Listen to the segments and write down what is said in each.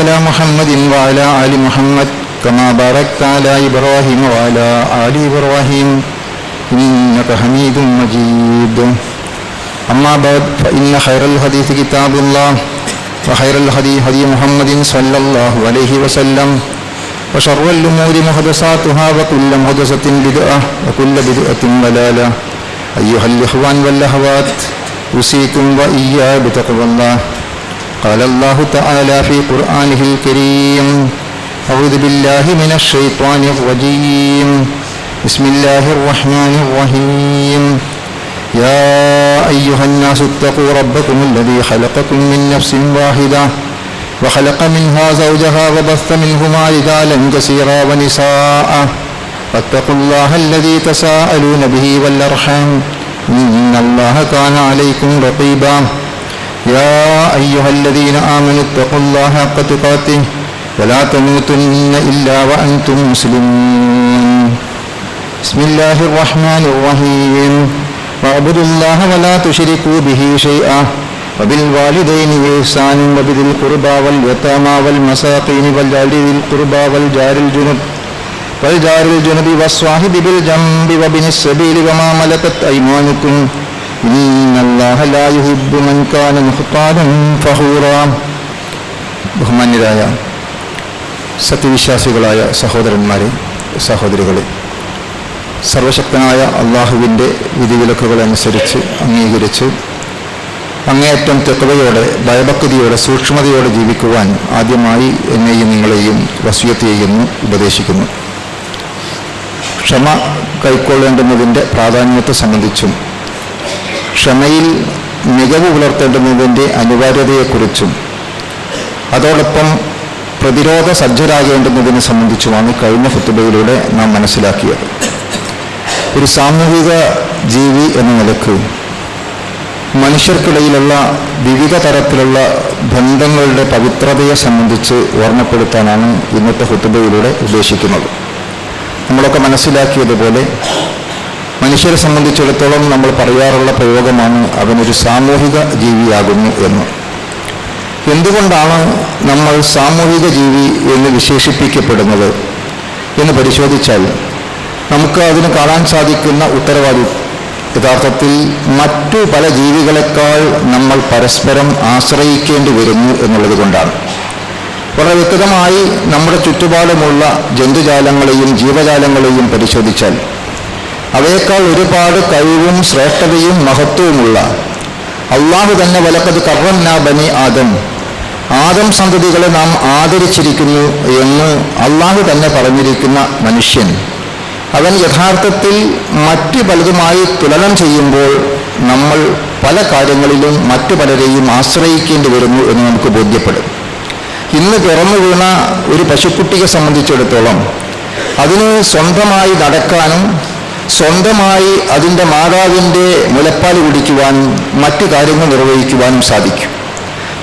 على محمد وعلى آل محمد كما باركت على إبراهيم وعلى آل إبراهيم إنك حميد مجيد. أما بعد فإن خير الحديث كتاب الله وخير الهدي هدي محمد صلى الله عليه وسلم وشر الأمور محدثاتها وكل محدثة بدعة وكل بدعة ضلالة. أيها الإخوان والأخوات أوصيكم وإياي بتقوى الله. قال الله تعالى في قرآنه الكريم أعوذ بالله من الشيطان الرجيم. بسم الله الرحمن الرحيم. يا أيها الناس اتقوا ربكم الذي خلقكم من نفس واحدة وخلق منها زوجها وبث منهما رجالا كثيرا ونساء. فاتقوا الله الذي تساءلون به والأرحام إن الله كان عليكم رقيبا. يا أيها الذين آمنوا اتقوا الله حق تقاته ولا تموتن إلا وأنتم مسلمون بسم الله الرحمن الرحيم واعبدوا الله ولا تشركوا به شيئا وبالوالدين إحسان وبذي القربى واليتامى والمساقين والجار ذي القربى والجار الجنب والجار الجنب والصاحب بالجنب وابن السبيل وما ملكت أيمانكم ബഹുമാന്യരായ സത്യവിശ്വാസികളായ സഹോദരന്മാരെ സഹോദരികളെ സർവശക്തനായ അള്ളാഹുവിന്റെ വിധിവിലക്കുകളനുസരിച്ച് അംഗീകരിച്ച് അങ്ങേയറ്റം തെക്കവയോടെ ഭയഭക്തിയോടെ സൂക്ഷ്മതയോടെ ജീവിക്കുവാൻ ആദ്യമായി എന്നെയും നിങ്ങളെയും വസിയത്ത് ചെയ്യുന്നു ഉപദേശിക്കുന്നു. ക്ഷമ കൈക്കൊള്ളേണ്ടുന്നതിന്റെ പ്രാധാന്യത്തെ സംബന്ധിച്ചും ക്ഷമയിൽ മികവ് പുലർത്തേണ്ടുന്നതിന്റെ അനിവാര്യതയെക്കുറിച്ചും അതോടൊപ്പം പ്രതിരോധ സജ്ജരാകേണ്ടുന്നതിനെ സംബന്ധിച്ചുമാണ് കഴിഞ്ഞ ഫുത്തുബയിലൂടെ നാം മനസ്സിലാക്കിയത്. ഒരു സാമൂഹിക ജീവി എന്ന നിലയ്ക്ക് മനുഷ്യർക്കിടയിലുള്ള വിവിധ തരത്തിലുള്ള ബന്ധങ്ങളുടെ പവിത്രതയെ സംബന്ധിച്ച് ഓർമ്മപ്പെടുത്താനാണ് ഇന്നത്തെ ഫുത്തുബയിലൂടെ ഉദ്ദേശിക്കുന്നത്. നമ്മളൊക്കെ മനസ്സിലാക്കിയതുപോലെ മനുഷ്യരെ സംബന്ധിച്ചിടത്തോളം നമ്മൾ പറയാറുള്ള പ്രയോഗമാണ് അവനൊരു സാമൂഹിക ജീവിയാകുന്നു എന്ന്. എന്തുകൊണ്ടാണ് നമ്മൾ സാമൂഹിക ജീവി എന്ന് വിശേഷിപ്പിക്കപ്പെടുന്നത് എന്ന് പരിശോധിച്ചാൽ നമുക്ക് അതിന് കാണാൻ സാധിക്കുന്ന ഉത്തരവാദി യഥാർത്ഥത്തിൽ മറ്റു പല ജീവികളെക്കാൾ നമ്മൾ പരസ്പരം ആശ്രയിക്കേണ്ടി വരുന്നു എന്നുള്ളത് കൊണ്ടാണ്. വളരെ വ്യക്തമായി നമ്മുടെ ചുറ്റുപാടുമുള്ള ജന്തുജാലങ്ങളെയും ജീവജാലങ്ങളെയും പരിശോധിച്ചാൽ അവയേക്കാൾ ഒരുപാട് കഴിവും ശ്രേഷ്ഠതയും മഹത്വവുമുള്ള അള്ളാഹു തന്നെ വലക്കത് കർറന്ന ബനി ആദം. ആദം സന്തതികളെ നാം ആദരിച്ചിരിക്കുന്നു എന്ന് അള്ളാഹു തന്നെ പറഞ്ഞിരിക്കുന്ന മനുഷ്യൻ. അവൻ യഥാർത്ഥത്തിൽ മറ്റു പലതുമായി തുലനം ചെയ്യുമ്പോൾ നമ്മൾ പല കാര്യങ്ങളിലും മറ്റു പലരെയും ആശ്രയിക്കേണ്ടി വരുന്നു എന്ന് നമുക്ക് ബോധ്യപ്പെടും. ഇന്ന് പിറന്നു വീണ ഒരു പശുക്കുട്ടിയെ സംബന്ധിച്ചിടത്തോളം അതിന് സ്വന്തമായി നടക്കാനും സ്വന്തമായി അതിന്റെ മാതാവിന്റെ മുലപ്പാൽ കുടിക്കുവാനും മറ്റു കാര്യങ്ങൾ നിർവഹിക്കുവാനും സാധിക്കും.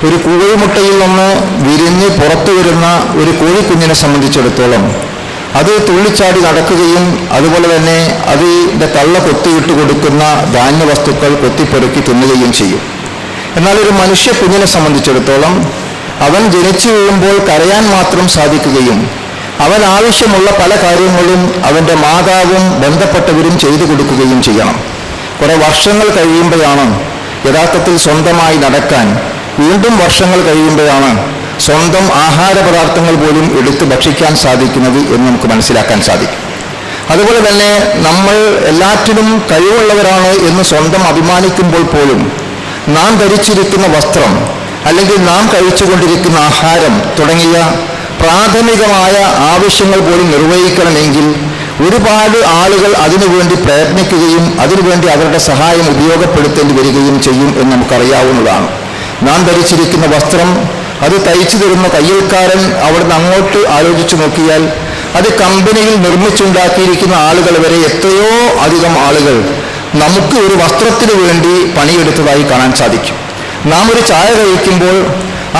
ഒരു കോഴിമുട്ടയിൽ നിന്ന് വിരിഞ്ഞ് പുറത്തു വരുന്ന ഒരു കോഴിക്കുഞ്ഞിനെ സംബന്ധിച്ചിടത്തോളം അത് തുള്ളിച്ചാടി നടക്കുകയും അതുപോലെ തന്നെ അതിന്റെ തള്ള കൊത്തിയിട്ട് കൊടുക്കുന്ന ധാന്യവസ്തുക്കൾ കൊത്തിപ്പെറുക്കി തിന്നുകയും ചെയ്യും. എന്നാൽ ഒരു മനുഷ്യ കുഞ്ഞിനെ സംബന്ധിച്ചിടത്തോളം അവൻ ജനിച്ചു വീഴുമ്പോൾ കരയാൻ മാത്രം സാധിക്കുകയും അവൻ ആവശ്യമുള്ള പല കാര്യങ്ങളും അവന്റെ മാതാവും ബന്ധപ്പെട്ടവരും ചെയ്തു കൊടുക്കുകയും ചെയ്യണം. കുറേ വർഷങ്ങൾ കഴിയുമ്പോഴാണ് യഥാർത്ഥത്തിൽ സ്വന്തമായി നടക്കാൻ വീണ്ടും വർഷങ്ങൾ കഴിയുമ്പോഴാണ് സ്വന്തം ആഹാര പദാർത്ഥങ്ങൾ പോലും എടുത്ത് ഭക്ഷിക്കാൻ സാധിക്കുന്നത് എന്ന് നമുക്ക് മനസ്സിലാക്കാൻ സാധിക്കും. അതുപോലെ തന്നെ നമ്മൾ എല്ലാറ്റിനും കഴിവുള്ളവരാണ് എന്ന് സ്വന്തം അഭിമാനിക്കുമ്പോൾ പോലും നാം ധരിച്ചിരിക്കുന്ന വസ്ത്രം അല്ലെങ്കിൽ നാം കഴിച്ചുകൊണ്ടിരിക്കുന്ന ആഹാരം തുടങ്ങിയ പ്രാഥമികമായ ആവശ്യങ്ങൾ പോലും നിർവഹിക്കണമെങ്കിൽ ഒരുപാട് ആളുകൾ അതിനുവേണ്ടി പ്രയത്നിക്കുകയും അതിനുവേണ്ടി അവരുടെ സഹായം ഉപയോഗപ്പെടുത്തേണ്ടി വരികയും ചെയ്യും എന്ന് നമുക്കറിയാവുന്നതാണ്. നാം ധരിച്ചിരിക്കുന്ന വസ്ത്രം അത് തയ്ച്ചു തരുന്ന തയ്യൽക്കാരൻ അവിടുന്ന് അങ്ങോട്ട് ആലോചിച്ചു നോക്കിയാൽ അത് കമ്പനിയിൽ നിർമ്മിച്ചുണ്ടാക്കിയിരിക്കുന്ന ആളുകൾ വരെ എത്രയോ അധികം ആളുകൾ നമുക്ക് ഒരു വസ്ത്രത്തിന് വേണ്ടി പണിയെടുത്തതായി കാണാൻ സാധിക്കും. നാം ഒരു ചായ കഴിക്കുമ്പോൾ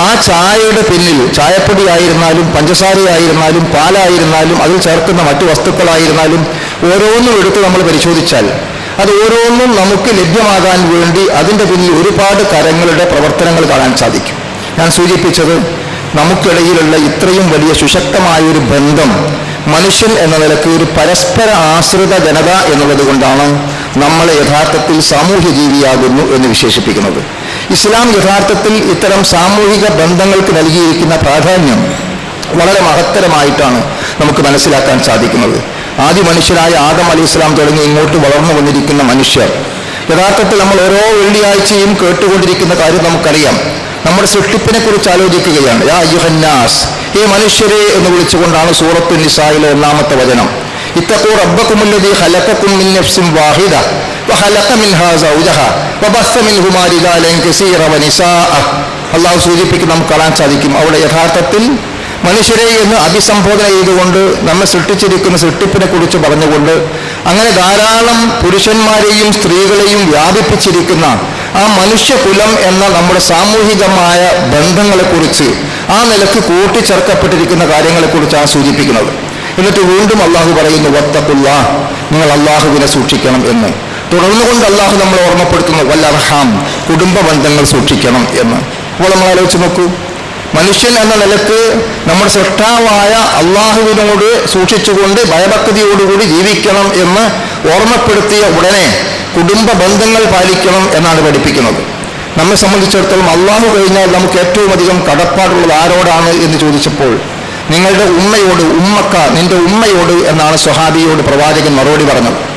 ആ ചായയുടെ പിന്നിൽ ചായപ്പൊടി ആയിരുന്നാലും പഞ്ചസാരയായിരുന്നാലും പാലായിരുന്നാലും അതിൽ ചേർക്കുന്ന മറ്റു വസ്തുക്കളായിരുന്നാലും ഓരോന്നും എടുത്ത് നമ്മൾ പരിശോധിച്ചാൽ അത് ഓരോന്നും നമുക്ക് ലഭ്യമാകാൻ വേണ്ടി അതിന്റെ പിന്നിൽ ഒരുപാട് കരങ്ങളുടെ പ്രവർത്തനങ്ങൾ കാണാൻ സാധിക്കും. ഞാൻ സൂചിപ്പിച്ചത് നമുക്കിടയിലുള്ള ഇത്രയും വലിയ സുശക്തമായ ഒരു ബന്ധം മനുഷ്യൻ എന്ന നിലയ്ക്ക് ഒരു പരസ്പര ആശ്രിത ജനത എന്നുള്ളത് കൊണ്ടാണ് നമ്മൾ യഥാർത്ഥത്തിൽ സാമൂഹ്യ ജീവിയാകുന്നു എന്ന് വിശേഷിപ്പിക്കുന്നത്. ഇസ്ലാം യഥാർത്ഥത്തിൽ ഇത്തരം സാമൂഹിക ബന്ധങ്ങൾക്ക് നൽകിയിരിക്കുന്ന പ്രാധാന്യം വളരെ മഹത്തരമായിട്ടാണ് നമുക്ക് മനസ്സിലാക്കാൻ സാധിക്കുന്നത്. ആദ്യ മനുഷ്യരായ ആദം അലി ഇസ്ലാം തുടങ്ങി ഇങ്ങോട്ട് വളർന്നു വന്നിരിക്കുന്ന മനുഷ്യർ. യഥാർത്ഥത്തിൽ നമ്മൾ ഓരോ വെള്ളിയാഴ്ചയും കേട്ടുകൊണ്ടിരിക്കുന്ന കാര്യം നമുക്കറിയാം. നമ്മുടെ സൃഷ്ടിപ്പിനെ കുറിച്ച് ആലോചിക്കുകയാണ്. യാ ഈ മനുഷ്യരെ എന്ന് വിളിച്ചുകൊണ്ടാണ് സൂറത്തു നിസായിലെ ഒന്നാമത്തെ വചനം. ഇത്തഖൂ റബ്ബക്കുമുല്ലദീ ഖലഖക്കും മിൻ നഫ്സിൻ വാഹിദ وخلق منها زوجها وبث منهما رجالا كثيرا ونساء അള്ളാഹു സൂചിപ്പിക്കുന്ന നമുക്ക് കാണാൻ സാധിക്കും അവിടെ യഥാർത്ഥത്തിൽ മനുഷ്യരെ എന്ന് അഭിസംബോധന ചെയ്തുകൊണ്ട് നമ്മെ സൃഷ്ടിച്ചിരിക്കുന്ന സൃഷ്ടിപ്പിനെ കുറിച്ച് പറഞ്ഞുകൊണ്ട് അങ്ങനെ ധാരാളം പുരുഷന്മാരെയും സ്ത്രീകളെയും വ്യാപിപ്പിച്ചിരിക്കുന്ന ആ മനുഷ്യകുലം എന്ന നമ്മുടെ സാമൂഹികമായ ബന്ധങ്ങളെക്കുറിച്ച് ആ നിലക്ക് കൂട്ടിച്ചേർക്കപ്പെട്ടിരിക്കുന്ന കാര്യങ്ങളെക്കുറിച്ചാണ് സൂചിപ്പിക്കുന്നത് എന്നിട്ട് വീണ്ടും അള്ളാഹു പറയുന്നു വത്തക്കുള്ള നിങ്ങൾ അള്ളാഹുവിനെ സൂക്ഷിക്കണം എന്ന്. തുടർന്നുകൊണ്ട് അള്ളാഹു നമ്മൾ ഓർമ്മപ്പെടുത്തുന്നു വല്ലർഹാം കുടുംബ ബന്ധങ്ങൾ സൂക്ഷിക്കണം എന്ന്. അപ്പോൾ നമ്മൾ ആലോചിച്ച് നോക്കൂ മനുഷ്യൻ എന്ന നിലയ്ക്ക് നമ്മുടെ സൃഷ്ടാവായ അള്ളാഹുവിനോട് സൂക്ഷിച്ചുകൊണ്ട് ഭയഭക്തിയോടുകൂടി ജീവിക്കണം എന്ന് ഓർമ്മപ്പെടുത്തിയ ഉടനെ കുടുംബ ബന്ധങ്ങൾ പാലിക്കണം എന്നാണ് പഠിപ്പിക്കുന്നത്. നമ്മെ സംബന്ധിച്ചിടത്തോളം അള്ളാഹു കഴിഞ്ഞാൽ നമുക്ക് ഏറ്റവും അധികം കടപ്പാടുള്ളത് ആരോടാണ് എന്ന് ചോദിച്ചപ്പോൾ നിങ്ങളുടെ ഉമ്മയോട് ഉമ്മക്ക നിന്റെ ഉമ്മയോട് എന്നാണ് സ്വഹാബിയോട് പ്രവാചകൻ മറുപടി പറഞ്ഞത്.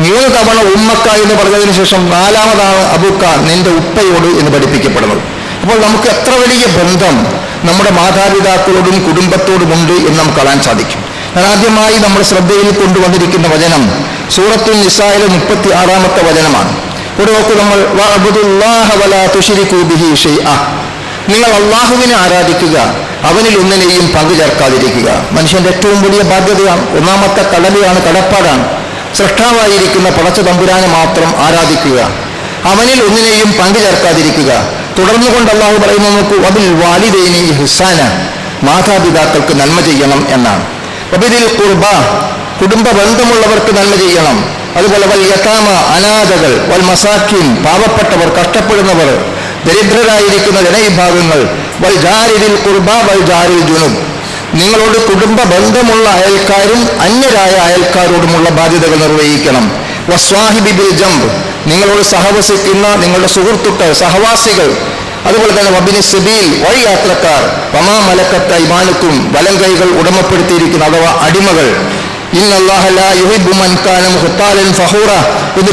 മൂന്ന് തവണ ഉമ്മക്ക എന്ന് പറഞ്ഞതിന് ശേഷം നാലാമതാണ് അബുക്ക നിന്റെ ഉപ്പയോട് എന്ന് പഠിപ്പിക്കപ്പെടുന്നത്. അപ്പോൾ നമുക്ക് എത്ര വലിയ ബന്ധം നമ്മുടെ മാതാപിതാക്കളോടും കുടുംബത്തോടുമുണ്ട് എന്ന് നമുക്ക് കാണാൻ സാധിക്കും. ഞാൻ ആദ്യമായി നമ്മുടെ ശ്രദ്ധയിൽ കൊണ്ടുവന്നിരിക്കുന്ന വചനം സൂറത്തുൽ നിസായിലെ മുപ്പത്തി ആറാമത്തെ വചനമാണ്. ഇവിടെ നോക്കൂ നമ്മൾ നിങ്ങൾ അള്ളാഹുവിനെ ആരാധിക്കുക അവനിൽ ഒന്നിനെയും പങ്കു ചേർക്കാതിരിക്കുക മനുഷ്യന്റെ ഏറ്റവും വലിയ ബാധ്യതയാണ് ഒന്നാമത്തെ കടലയാണ് കടപ്പാടാണ്. സൃഷ്ടാവായിരിക്കുന്ന പടച്ച തമ്പുരാനെ മാത്രം ആരാധിക്കുക അവനിൽ ഒന്നിനെയും പങ്കു ചേർക്കാതിരിക്കുക തുടർന്നുകൊണ്ട് അള്ളാഹു പറയുന്നു നോക്കൂ അതിൽ വാലിദേനി ഹിസാന മാതാപിതാക്കൾക്ക് നന്മ ചെയ്യണം എന്നാണ്. അബിദിൽ കുർബ കുടുംബ ബന്ധമുള്ളവർക്ക് നന്മ ചെയ്യണം. അതുപോലെ വൽ യഥാമ അനാഥകൾ വൽ മസാക്കിൻ പാവപ്പെട്ടവർ കഷ്ടപ്പെടുന്നവർ ദരിദ്രരായിരിക്കുന്ന ജനവിഭാഗങ്ങൾ വൽ ജാരിദിൽ കുർബ വൽ ജുനും നിങ്ങളോട് കുടുംബ ബന്ധമുള്ള അയൽക്കാരും അന്യരായ അയൽക്കാരോടുമുള്ള ബാധ്യതകൾ നിർവഹിക്കണം. വസ്വാഹിബി ബിൽ ജംബ്. നിങ്ങളോട് സഹവസിക്കുന്ന നിങ്ങളുടെ സുഹൃത്തുക്കൾ സഹവാസികൾ. അതുപോലെ തന്നെ വബിനി സബീൽ വഴിയാത്രക്കാർ. വമാ മലക്കത്ത ഇമാനുക്കും വലം കൈകൾ ഉടമപ്പെടുത്തിയിരിക്കുന്ന അഥവാ അടിമകൾ.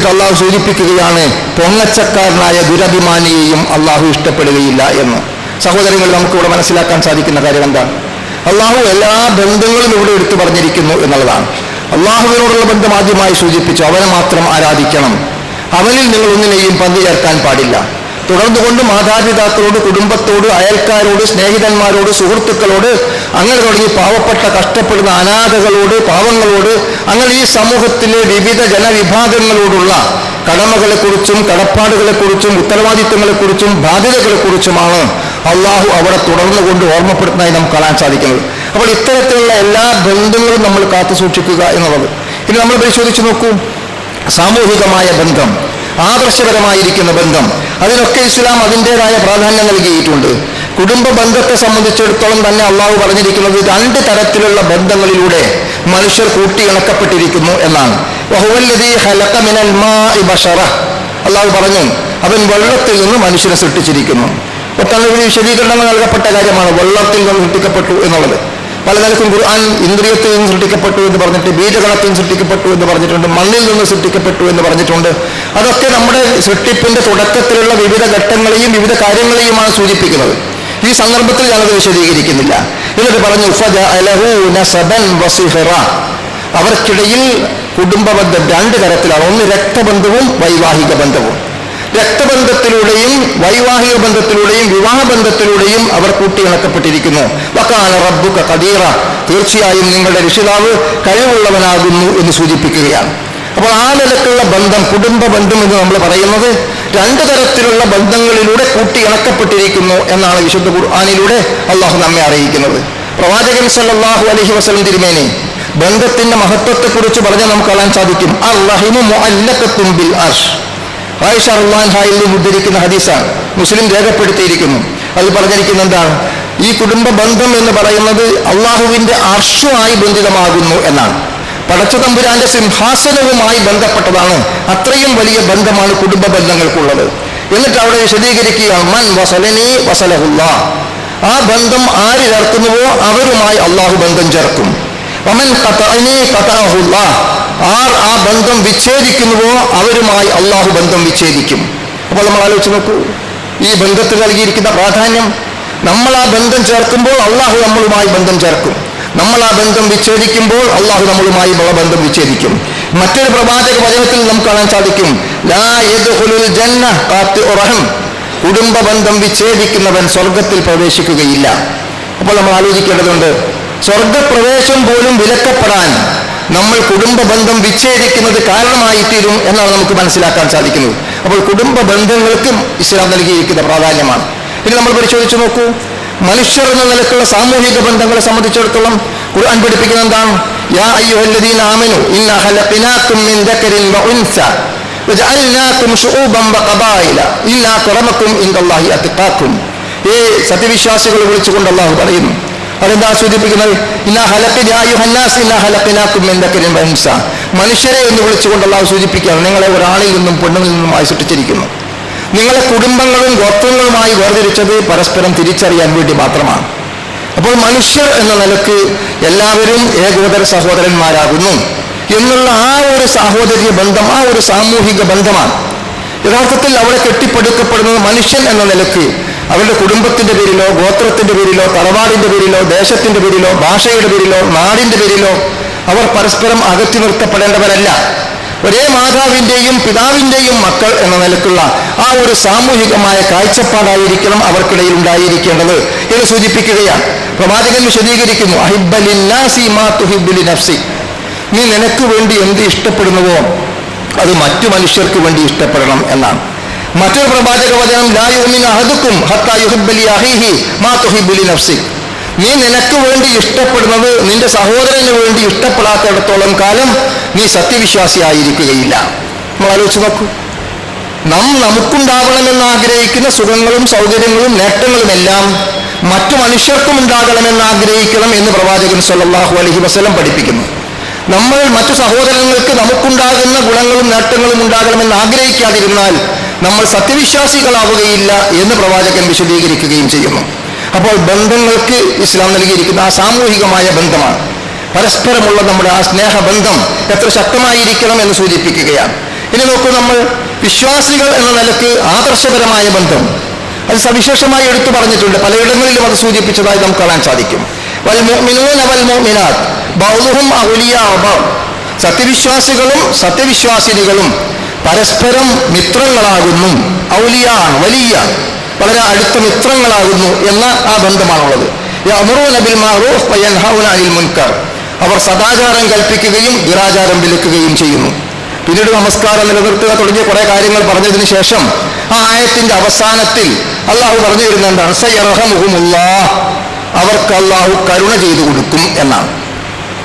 അള്ളാഹു സൂചിപ്പിക്കുകയാണ്. പൊങ്ങച്ചക്കാരനായ ദുരഭിമാനിയെയും അള്ളാഹു ഇഷ്ടപ്പെടുകയില്ല എന്ന്. സഹോദരങ്ങൾ നമുക്കിവിടെ മനസ്സിലാക്കാൻ സാധിക്കുന്ന കാര്യം എന്താണ്? അള്ളാഹു എല്ലാ ബന്ധങ്ങളും ഇവിടെ എടുത്തു പറഞ്ഞിരിക്കുന്നു എന്നുള്ളതാണ്. അള്ളാഹുവിനോടുള്ള ബന്ധം ആദ്യമായി സൂചിപ്പിച്ചു. അവനെ മാത്രം ആരാധിക്കണം. അവനിൽ നിങ്ങൾ ഒന്നിനെയും പങ്കു ചേർക്കാൻ പാടില്ല. തുടർന്നുകൊണ്ട് മാതാപിതാക്കളോട് കുടുംബത്തോട് അയൽക്കാരോട് സ്നേഹിതന്മാരോട് സുഹൃത്തുക്കളോട് അങ്ങനെ തുടങ്ങി പാവപ്പെട്ട കഷ്ടപ്പെടുന്ന അനാഥകളോട് പാവങ്ങളോട് അങ്ങനെ ഈ സമൂഹത്തിലെ വിവിധ ജനവിഭാഗങ്ങളോടുള്ള കടമകളെക്കുറിച്ചും കടപ്പാടുകളെക്കുറിച്ചും ഉത്തരവാദിത്തങ്ങളെക്കുറിച്ചും ബാധ്യതകളെക്കുറിച്ചുമാണ് അള്ളാഹു അവിടെ തുടർന്നുകൊണ്ട് ഓർമ്മപ്പെടുത്തുന്നതായി നമുക്ക് കാണാൻ സാധിക്കുന്നത്. അപ്പോൾ ഇത്തരത്തിലുള്ള എല്ലാ ബന്ധങ്ങളും നമ്മൾ കാത്തു സൂക്ഷിക്കുക എന്നുള്ളത്. ഇനി നമ്മൾ പരിശോധിച്ച് നോക്കൂ. സാമൂഹികമായ ബന്ധം. ആദർശപരമായിരിക്കുന്ന ബന്ധം. അതിനൊക്കെ ഇസ്ലാം അതിന്റെതായ പ്രാധാന്യം നൽകിയിട്ടുണ്ട്. കുടുംബ ബന്ധത്തെ സംബന്ധിച്ചിടത്തോളം തന്നെ അള്ളാഹു പറഞ്ഞിരിക്കുന്നത് രണ്ട് തരത്തിലുള്ള ബന്ധങ്ങളിലൂടെ മനുഷ്യർ കൂട്ടിയിണക്കപ്പെട്ടിരിക്കുന്നു എന്നാണ്. അള്ളാഹു പറഞ്ഞു അവൻ വെള്ളത്തിൽ നിന്ന് മനുഷ്യനെ സൃഷ്ടിച്ചിരിക്കുന്നു. ഒട്ടനവധി വിശദീകരണങ്ങൾ നൽകപ്പെട്ട കാര്യമാണ് വെള്ളത്തിൽ നിന്ന് സൃഷ്ടിക്കപ്പെട്ടു എന്നുള്ളത്. പല നിലക്കും ഖുർആൻ ഇന്ദ്രിയത്തിൽ നിന്ന് സൃഷ്ടിക്കപ്പെട്ടു എന്ന് പറഞ്ഞിട്ട് ബീജഗണത്തിൽ നിന്ന് സൃഷ്ടിക്കപ്പെട്ടു എന്ന് പറഞ്ഞിട്ടുണ്ട് മണ്ണിൽ നിന്ന് സൃഷ്ടിക്കപ്പെട്ടു എന്ന് പറഞ്ഞിട്ടുണ്ട്. അതൊക്കെ നമ്മുടെ സൃഷ്ടിപ്പിന്റെ തുടക്കത്തിലുള്ള വിവിധ ഘട്ടങ്ങളെയും വിവിധ കാര്യങ്ങളെയുമാണ് സൂചിപ്പിക്കുന്നത്. ഈ സന്ദർഭത്തിൽ ഞാനത് വിശദീകരിക്കുന്നില്ല. എന്നിട്ട് പറഞ്ഞു. അവർക്കിടയിൽ കുടുംബബന്ധം രണ്ട് തരത്തിലാണ്. ഒന്ന് രക്തബന്ധവും വൈവാഹിക ബന്ധവും. രക്തബന്ധത്തിലൂടെയും വൈവാഹിക ബന്ധത്തിലൂടെയും വിവാഹ ബന്ധത്തിലൂടെയും അവർ കൂട്ടിയിണക്കപ്പെട്ടിരിക്കുന്നു. വക്കാല റബ്ബുക കദീറ തീർച്ചയായും നിങ്ങളുടെ രക്ഷിതാവ് കഴിവുള്ളവനാകുന്നു എന്ന് സൂചിപ്പിക്കുകയാണ്. അപ്പോൾ ആ നിലക്കുള്ള ബന്ധം കുടുംബ ബന്ധം എന്ന് നമ്മൾ പറയുന്നത് രണ്ട് തരത്തിലുള്ള ബന്ധങ്ങളിലൂടെ കൂട്ടിയിണക്കപ്പെട്ടിരിക്കുന്നു എന്നാണ് വിശുദ്ധ ഖുർആാനിലൂടെ അള്ളാഹു നമ്മെ അറിയിക്കുന്നത്. പ്രവാചകൻ സല്ലാഹു അലഹി വസ്ലം തിരുമേനി ബന്ധത്തിന്റെ മഹത്വത്തെക്കുറിച്ച് പറഞ്ഞാൽ നമുക്ക് കാണാൻ സാധിക്കും. മുഅല്ലഖത്തും ബിൽ അർഷ്. ആയിഷ അള്ളാൻ ഹായിൽ നിന്ന് ഉദ്ധരിക്കുന്ന ഹദീസാണ്. മുസ്ലിം രേഖപ്പെടുത്തിയിരിക്കുന്നു. അത് പറഞ്ഞിരിക്കുന്ന എന്താണ്? ഈ കുടുംബ ബന്ധം എന്ന് പറയുന്നത് അള്ളാഹുവിന്റെ അർഷുമായി ബന്ധിതമാകുന്നു എന്നാണ്. പടച്ച തമ്പുരാന്റെ സിംഹാസനവുമായി ബന്ധപ്പെട്ടതാണ് അത്രയും വലിയ ബന്ധമാണ് കുടുംബ ബന്ധങ്ങൾക്കുള്ളത്. എന്നിട്ട് അവിടെ വിശദീകരിക്കുകയാണ് മൻ വസലനി വസലഹുല്ല. ആ ബന്ധം ആര് ചേർക്കുന്നുവോ അവരുമായി അള്ളാഹു ബന്ധം ചേർക്കും. വമൻ ആർ ആ ബന്ധം വിച്ഛേദിക്കുന്നുവോ അവരുമായി അള്ളാഹു ബന്ധം വിച്ഛേദിക്കും. അപ്പോൾ നമ്മൾ ആലോചിച്ച് നോക്കൂ ഈ ബന്ധത്തിൽ നൽകിയിരിക്കുന്ന പ്രാധാന്യം നമ്മൾ ആ ബന്ധം ചേർക്കുമ്പോൾ അള്ളാഹു നമ്മളുമായി ബന്ധം ചേർക്കും. നമ്മൾ ആ ബന്ധം വിച്ഛേദിക്കുമ്പോൾ അള്ളാഹു നമ്മളുമായി ബന്ധം വിച്ഛേദിക്കും. മറ്റൊരു പ്രവാചക വചനത്തിൽ നമുക്ക് കാണാൻ സാധിക്കും കുടുംബ ബന്ധം വിച്ഛേദിക്കുന്നവൻ സ്വർഗത്തിൽ പ്രവേശിക്കുകയില്ല. അപ്പോൾ നമ്മൾ ആലോചിക്കേണ്ടതുണ്ട് സ്വർഗപ്രവേശം പോലും വിലക്കപ്പെടാൻ നമ്മൾ കുടുംബ ബന്ധം വിച്ഛേദിക്കുന്നത് കാരണമായി തീരും എന്നാണ് നമുക്ക് മനസ്സിലാക്കാൻ സാധിക്കുന്നത്. അപ്പോൾ കുടുംബ ബന്ധങ്ങൾക്കും ഇസ്ലാം നൽകിയിരിക്കുന്ന പ്രാധാന്യമാണ്. ഇനി നമ്മൾ പരിശോധിച്ചു നോക്കൂ. മനുഷ്യർ എന്ന നിലക്കുള്ള സാമൂഹിക ബന്ധങ്ങളെ സംബന്ധിച്ചിടത്തോളം ഖുർആൻ പഠിപ്പിക്കുന്ന എന്താണ്? യാ അയ്യുഹല്ലദീന ആമനു ഇന്ന ഖലഖനാകും മിൻ ദക്കരിൻ വഉൻസ വഖബായില സത്യവിശ്വാസികൾ വിളിച്ചുകൊണ്ട് അള്ളാഹു പറയുന്നു അതെന്താ സൂചിപ്പിക്കുന്നത്? ഇന്ന അയ്യുഹന്നാസ് ഇന്ന മിൻ ദക്കരിൻ വഉൻസ മനുഷ്യരെ എന്ന് വിളിച്ചുകൊണ്ട് അള്ളാഹു സൂചിപ്പിക്കുകയാണ്. നിങ്ങളെ ഒരാളിൽ നിന്നും പെണ്ണിൽ നിന്നുമായി സൃഷ്ടിച്ചിരിക്കുന്നു. നിങ്ങളെ കുടുംബങ്ങളും ഗോത്രങ്ങളുമായി വേർതിരിച്ചത് പരസ്പരം തിരിച്ചറിയാൻ വേണ്ടി മാത്രമാണ്. അപ്പോൾ മനുഷ്യർ എന്ന നിലയ്ക്ക് എല്ലാവരും ഏകോദര സഹോദരന്മാരാകുന്നു എന്നുള്ള ആ ഒരു സാഹോദര്യ ബന്ധം ആ ഒരു സാമൂഹിക ബന്ധമാണ്. യഥാർത്ഥത്തിൽ അവിടെ കെട്ടിപ്പടുക്കപ്പെടുന്നത് മനുഷ്യൻ എന്ന നിലയ്ക്ക് അവരുടെ കുടുംബത്തിന്റെ പേരിലോ ഗോത്രത്തിന്റെ പേരിലോ തറവാടിന്റെ പേരിലോ ദേശത്തിന്റെ പേരിലോ ഭാഷയുടെ പേരിലോ നാടിന്റെ പേരിലോ അവർ പരസ്പരം അകറ്റി നിർത്തപ്പെടേണ്ടവരല്ല. ഒരേ മാതാവിന്റെയും പിതാവിന്റെയും മക്കൾ എന്ന നിലക്കുള്ള ആ ഒരു സാമൂഹികമായ കാഴ്ചപ്പാടായിരിക്കണം അവർക്കിടയിൽ ഉണ്ടായിരിക്കേണ്ടത് എന്ന് സൂചിപ്പിക്കുകയാണ്. പ്രവാചകൻ വിശദീകരിക്കുന്നു നഫ്സി നീ നിനക്ക് വേണ്ടി എന്ത് ഇഷ്ടപ്പെടുന്നുവോ അത് മറ്റു മനുഷ്യർക്ക് വേണ്ടി ഇഷ്ടപ്പെടണം എന്നാണ്. മറ്റൊരു പ്രവാചക വചനം മാ നീ നിനക്ക് വേണ്ടി ഇഷ്ടപ്പെടുന്നത് നിന്റെ സഹോദരന് വേണ്ടി ഇഷ്ടപ്പെടാത്തിടത്തോളം കാലം നീ സത്യവിശ്വാസിയായിരിക്കുകയില്ല. നമ്മൾ ആലോചിച്ച് നോക്കൂ. നാം നമുക്കുണ്ടാകണമെന്ന് ആഗ്രഹിക്കുന്ന സുഖങ്ങളും സൗകര്യങ്ങളും നേട്ടങ്ങളും എല്ലാം മറ്റു മനുഷ്യർക്കും ഉണ്ടാകണമെന്ന് ആഗ്രഹിക്കണം എന്ന് പ്രവാചകൻ സല്ലാഹു അലഹി വസല്ലം പഠിപ്പിക്കുന്നു. നമ്മൾ മറ്റു സഹോദരങ്ങൾക്ക് നമുക്കുണ്ടാകുന്ന ഗുണങ്ങളും നേട്ടങ്ങളും ഉണ്ടാകണമെന്ന് ആഗ്രഹിക്കാതിരുന്നാൽ നമ്മൾ സത്യവിശ്വാസികളാവുകയില്ല എന്ന് പ്രവാചകൻ വിശദീകരിക്കുകയും ചെയ്യുന്നു. അപ്പോൾ ബന്ധങ്ങൾക്ക് ഇസ്ലാം നൽകിയിരിക്കുന്ന ആ സാമൂഹികമായ ബന്ധമാണ്. പരസ്പരമുള്ള നമ്മുടെ ആ സ്നേഹബന്ധം എത്ര ശക്തമായിരിക്കണം എന്ന് സൂചിപ്പിക്കുകയാണ്. ഇനി നോക്കൂ നമ്മൾ വിശ്വാസികൾ എന്ന നിലയ്ക്ക് ആദർശപരമായ ബന്ധം. അത് സവിശേഷമായി എടുത്തു പറഞ്ഞിട്ടുണ്ട്. പലയിടങ്ങളിലും അത് സൂചിപ്പിച്ചതായി നമുക്ക് കാണാൻ സാധിക്കും. സത്യവിശ്വാസികളും സത്യവിശ്വാസിനികളും പരസ്പരം മിത്രങ്ങളാകുന്നു. ഔലിയ വലിയ വളരെ അടുത്ത മിത്രങ്ങളാകുന്നു എന്ന ആ ബന്ധമാണുള്ളത്. മുൻകർ. അവർ സദാചാരം കൽപ്പിക്കുകയും ദുരാചാരം വിലക്കുകയും ചെയ്യുന്നു. പിന്നീട് നമസ്കാരം നിലനിർത്തുക തുടങ്ങിയ കുറെ കാര്യങ്ങൾ പറഞ്ഞതിന് ശേഷം ആ ആയത്തിന്റെ അവസാനത്തിൽ അള്ളാഹു പറഞ്ഞു വരുന്നുണ്ട് അവർക്ക് അള്ളാഹു കരുണ ചെയ്തു കൊടുക്കും എന്നാണ്.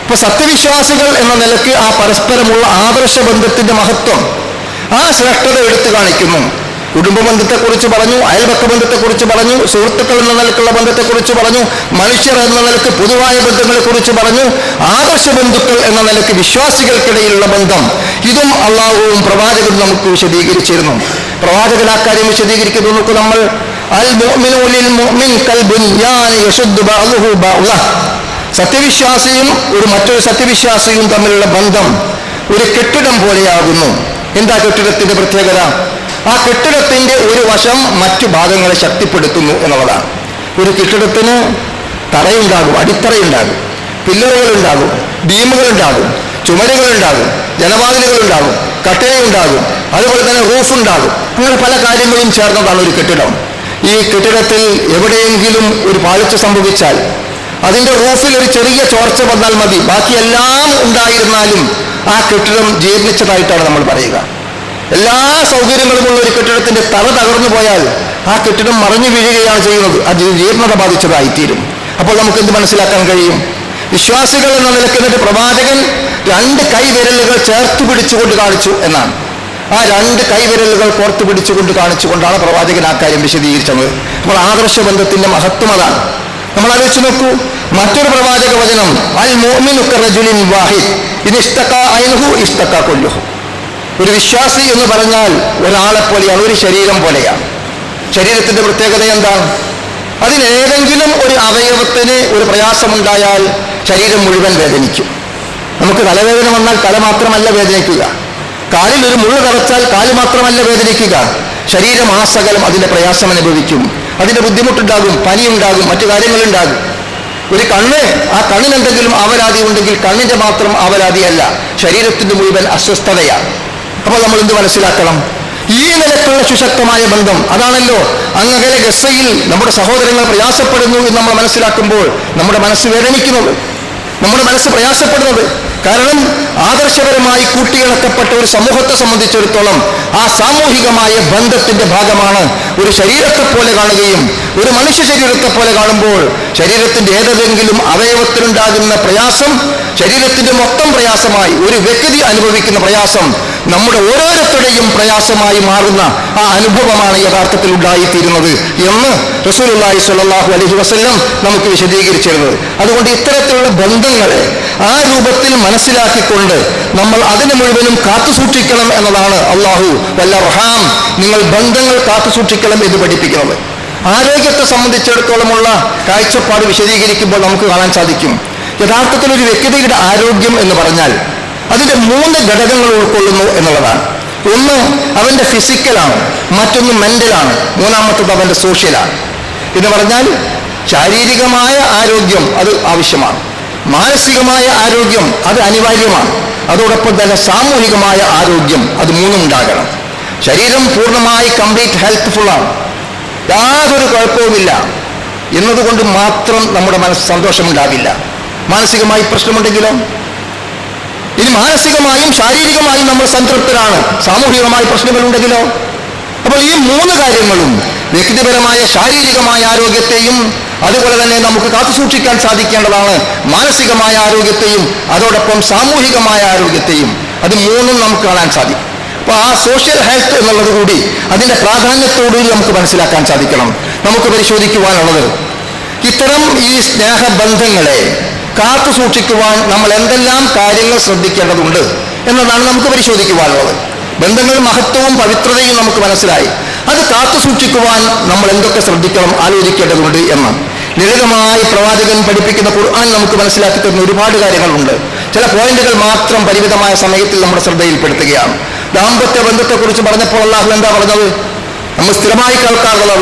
ഇപ്പൊ സത്യവിശ്വാസികൾ എന്ന നിലയ്ക്ക് ആ പരസ്പരമുള്ള ആദർശ ബന്ധത്തിന്റെ മഹത്വം ആ ശ്രേഷ്ഠത എടുത്തു കാണിക്കുന്നു. കുടുംബ ബന്ധത്തെക്കുറിച്ച് പറഞ്ഞു അയൽപക്ക ബന്ധത്തെക്കുറിച്ച് പറഞ്ഞു സുഹൃത്തുക്കൾ എന്ന നിലക്കുള്ള ബന്ധത്തെക്കുറിച്ച് പറഞ്ഞു മനുഷ്യർ എന്ന നിലയ്ക്ക് പൊതുവായ ബന്ധങ്ങളെക്കുറിച്ച് പറഞ്ഞു ആദർശ ബന്ധുക്കൾ എന്ന നിലയ്ക്ക് വിശ്വാസികൾക്കിടയിലുള്ള ബന്ധം. ഇതും അള്ളാഹുവും പ്രവാചകനും നമുക്ക് വിശദീകരിച്ചിരുന്നു. പ്രവാചകൻ ആ കാര്യം വിശദീകരിക്കുന്നു. നമുക്ക് നമ്മൾ. സത്യവിശ്വാസിയും ഒരു മറ്റൊരു സത്യവിശ്വാസിയും തമ്മിലുള്ള ബന്ധം ഒരു കെട്ടിടം പോലെയാകുന്നു. എന്താ കെട്ടിടത്തിന്റെ പ്രത്യേകത? ആ കെട്ടിടത്തിന്റെ ഒരു വശം മറ്റു ഭാഗങ്ങളെ ശക്തിപ്പെടുത്തുന്നു എന്നുള്ളതാണ്. ഒരു കെട്ടിടത്തിന് തറയുണ്ടാകും അടിത്തറയുണ്ടാകും പില്ലറുകളുണ്ടാകും ബീമുകളുണ്ടാകും ചുമരുകളുണ്ടാകും ജനവാതിലുകളുണ്ടാകും കട്ടയുണ്ടാകും അതുപോലെ തന്നെ റൂഫ് ഉണ്ടാകും അങ്ങനെ പല കാര്യങ്ങളും ചേർന്നതാണ് ഒരു കെട്ടിടം. ഈ കെട്ടിടത്തിൽ എവിടെയെങ്കിലും ഒരു പാളിച്ച സംഭവിച്ചാൽ അതിന്റെ റൂഫിൽ ഒരു ചെറിയ ചോർച്ച വന്നാൽ മതി. ബാക്കി എല്ലാം ഉണ്ടായിരുന്നാലും ആ കെട്ടിടം ജീർണിച്ചതായിട്ടാണ് നമ്മൾ പറയുക. എല്ലാ സൗകര്യങ്ങളുമുള്ള ഒരു കെട്ടിടത്തിന്റെ തറ തകർന്നു പോയാൽ ആ കെട്ടിടം മറിഞ്ഞു വീഴുകയാണ് ചെയ്യുന്നത്. അത് ജീർണത ബാധിച്ചതായിത്തീരും. അപ്പോൾ നമുക്ക് എന്ത് മനസ്സിലാക്കാൻ കഴിയും? വിശ്വാസികൾ എന്ന നിലയ്ക്ക് പ്രവാചകൻ രണ്ട് കൈവിരലുകൾ ചേർത്ത് പിടിച്ചുകൊണ്ട് കാണിച്ചു എന്നാണ്. ആ രണ്ട് കൈവിരലുകൾ കോർത്ത് പിടിച്ചുകൊണ്ട് കാണിച്ചുകൊണ്ടാണ് പ്രവാചകൻ ആ കാര്യം വിശദീകരിച്ചത്. അപ്പോൾ ആദർശ ബന്ധത്തിന്റെ മഹത്വം അതാണ്. നമ്മൾ ആലോചിച്ച് നോക്കൂ. മറ്റൊരു പ്രവാചക വചനം അൽ മോമിനു റജുലിൻ വാഹിദ് ഇത് ഇഷ്ടക്ക അയൽഹു ഇഷ്ടക്ക കൊല്ലുഹു ഒരു വിശ്വാസി എന്ന് പറഞ്ഞാൽ ഒരാളെ പോലെയാണ് ഒരു ശരീരം പോലെയാണ്. ശരീരത്തിന്റെ പ്രത്യേകത എന്താണ് അതിലേതെങ്കിലും ഒരു അവയവത്തിന് ഒരു പ്രയാസമുണ്ടായാൽ ശരീരം മുഴുവൻ വേദനിക്കും. നമുക്ക് തലവേദന വന്നാൽ തല മാത്രമല്ല വേദനിക്കുക. കാലിൽ ഒരു മുള്ള തറച്ചാൽ കാൽ മാത്രമല്ല വേദനിക്കുക. ശരീരം ആസകലം അതിന്റെ പ്രയാസം അനുഭവിക്കും. അതിന്റെ ബുദ്ധിമുട്ടുണ്ടാകും പനിയുണ്ടാകും മറ്റു കാര്യങ്ങളുണ്ടാകും. ഒരു കണ്ണ് ആ കണ്ണിനെന്തെങ്കിലും അവരാതി ഉണ്ടെങ്കിൽ കണ്ണിന്റെ മാത്രം അവരാധിയല്ല ശരീരത്തിന്റെ മുഴുവൻ അസ്വസ്ഥതയാണ്. അപ്പോൾ നമ്മൾ എന്ത് മനസ്സിലാക്കണം? ഈ നിലക്കുള്ള സുശക്തമായ ബന്ധം അതാണല്ലോ അങ്ങകലെ ഗസയിൽ നമ്മുടെ സഹോദരങ്ങൾ പ്രയാസപ്പെടുന്നു എന്ന് നമ്മൾ മനസ്സിലാക്കുമ്പോൾ നമ്മുടെ മനസ്സ് വേദനിക്കുന്നത് നമ്മുടെ മനസ്സ് പ്രയാസപ്പെടുന്നത്. കാരണം ആദർശപരമായി കൂട്ടിയിണക്കപ്പെട്ട ഒരു സമൂഹത്തെ സംബന്ധിച്ചിടത്തോളം ആ സാമൂഹികമായ ബന്ധത്തിന്റെ ഭാഗമാണ് ഒരു ശരീരത്തെ പോലെ കാണുകയും ഒരു മനുഷ്യ ശരീരത്തെ പോലെ കാണുമ്പോൾ ശരീരത്തിന്റെ ഏതെങ്കിലും അവയവത്തിനുണ്ടാകുന്ന പ്രയാസം ശരീരത്തിന്റെ മൊത്തം പ്രയാസമായി ഒരു വ്യക്തി അനുഭവിക്കുന്ന പ്രയാസം നമ്മുടെ ഓരോരുത്തരുടെയും പ്രയാസമായി മാറുന്ന ആ അനുഭവമാണ് യഥാർത്ഥത്തിൽ ഉണ്ടായിത്തീരുന്നത് എന്ന് റസൂലുള്ളാഹി സ്വല്ലല്ലാഹു അലൈഹി വസല്ലം നമുക്ക് വിശദീകരിച്ചിരുന്നത്. അതുകൊണ്ട് ഇത്തരത്തിലുള്ള ബന്ധങ്ങളെ ആ രൂപത്തിൽ മനസ്സിലാക്കിക്കൊണ്ട് നമ്മൾ അതിനു മുഴുവനും കാത്തുസൂക്ഷിക്കണം എന്നതാണ് അള്ളാഹു വല്ല റഹാം നിങ്ങൾ ബന്ധങ്ങൾ കാത്തുസൂക്ഷിക്കണം. എന്ന് പഠിപ്പിക്കുന്നത്. ആരോഗ്യത്തെ സംബന്ധിച്ചിടത്തോളമുള്ള കാഴ്ചപ്പാട് വിശദീകരിക്കുമ്പോൾ നമുക്ക് കാണാൻ സാധിക്കും. യഥാർത്ഥത്തിൽ ഒരു വ്യക്തിയുടെ ആരോഗ്യം എന്ന് പറഞ്ഞാൽ അതിന്റെ മൂന്ന് ഘടകങ്ങൾ ഉൾക്കൊള്ളുന്നു എന്നുള്ളതാണ്. ഒന്ന് അവന്റെ ഫിസിക്കലാണ് മറ്റൊന്ന് മെന്റലാണ് മൂന്നാമത്തത് അവന്റെ സോഷ്യലാണ് എന്ന് പറഞ്ഞാൽ ശാരീരികമായ ആരോഗ്യം അത് ആവശ്യമാണ്. മാനസികമായ ആരോഗ്യം അത് അനിവാര്യമാണ്. അതോടൊപ്പം തന്നെ സാമൂഹികമായ ആരോഗ്യം അത് മൂന്നും ഉണ്ടാകണം. ശരീരം പൂർണമായി കംപ്ലീറ്റ് ഹെൽത്ത്ഫുള്ളാണ് യാതൊരു കുഴപ്പവുമില്ല. എന്നതുകൊണ്ട് മാത്രം നമ്മുടെ മനസ്സ് സന്തോഷമുണ്ടാകില്ല. മാനസികമായി പ്രശ്നമുണ്ടെങ്കിലോ? ഇനി മാനസികമായും ശാരീരികമായും നമ്മൾ സംതൃപ്തരാണ്. സാമൂഹികമായ പ്രശ്നങ്ങളുണ്ടെങ്കിലോ? അപ്പോൾ ഈ മൂന്ന് കാര്യങ്ങളും വ്യക്തിപരമായ ശാരീരികമായ ആരോഗ്യത്തെയും അതുപോലെ തന്നെ നമുക്ക് കാത്തുസൂക്ഷിക്കാൻ സാധിക്കേണ്ടതാണ്. മാനസികമായ ആരോഗ്യത്തെയും അതോടൊപ്പം സാമൂഹികമായ ആരോഗ്യത്തെയും. അത് മൂന്നും നമുക്ക് കാണാൻ സാധിക്കും. അപ്പോൾ ആ സോഷ്യൽ ഹെൽത്ത് എന്നുള്ളത് കൂടി അതിന്റെ പ്രാധാന്യത്തോടുകൂടി നമുക്ക് മനസ്സിലാക്കാൻ സാധിക്കണം. നമുക്ക് പരിശോധിക്കുവാനുള്ളത് ഇത്തരം ഈ സ്നേഹബന്ധങ്ങളെ കാത്തു സൂക്ഷിക്കുവാൻ നമ്മൾ എന്തെല്ലാം കാര്യങ്ങൾ ശ്രദ്ധിക്കേണ്ടതുണ്ട് എന്നതാണ് നമുക്ക് പരിശോധിക്കുവാനുള്ളത്. ബന്ധങ്ങൾ മഹത്വവും പവിത്രതയും നമുക്ക് മനസ്സിലായി. അത് കാത്തു സൂക്ഷിക്കുവാൻ നമ്മൾ എന്തൊക്കെ ശ്രദ്ധിക്കണം ആലോചിക്കേണ്ടതുണ്ട് എന്ന്. ലളിതമായി പ്രവാചകൻ പഠിപ്പിക്കുന്ന ഖുർആൻ നമുക്ക് മനസ്സിലാക്കി തരുന്ന ഒരുപാട് കാര്യങ്ങളുണ്ട്. ചില പോയിന്റുകൾ മാത്രം പരിമിതമായ സമയത്തിൽ നമ്മുടെ ശ്രദ്ധയിൽപ്പെടുത്തുകയാണ്. ദാമ്പത്യ ബന്ധത്തെക്കുറിച്ച് പറഞ്ഞപ്പോൾ അള്ളാഹു എന്താ പറഞ്ഞത്? നമ്മൾ സ്ഥിരമായി കേൾക്കാറുള്ള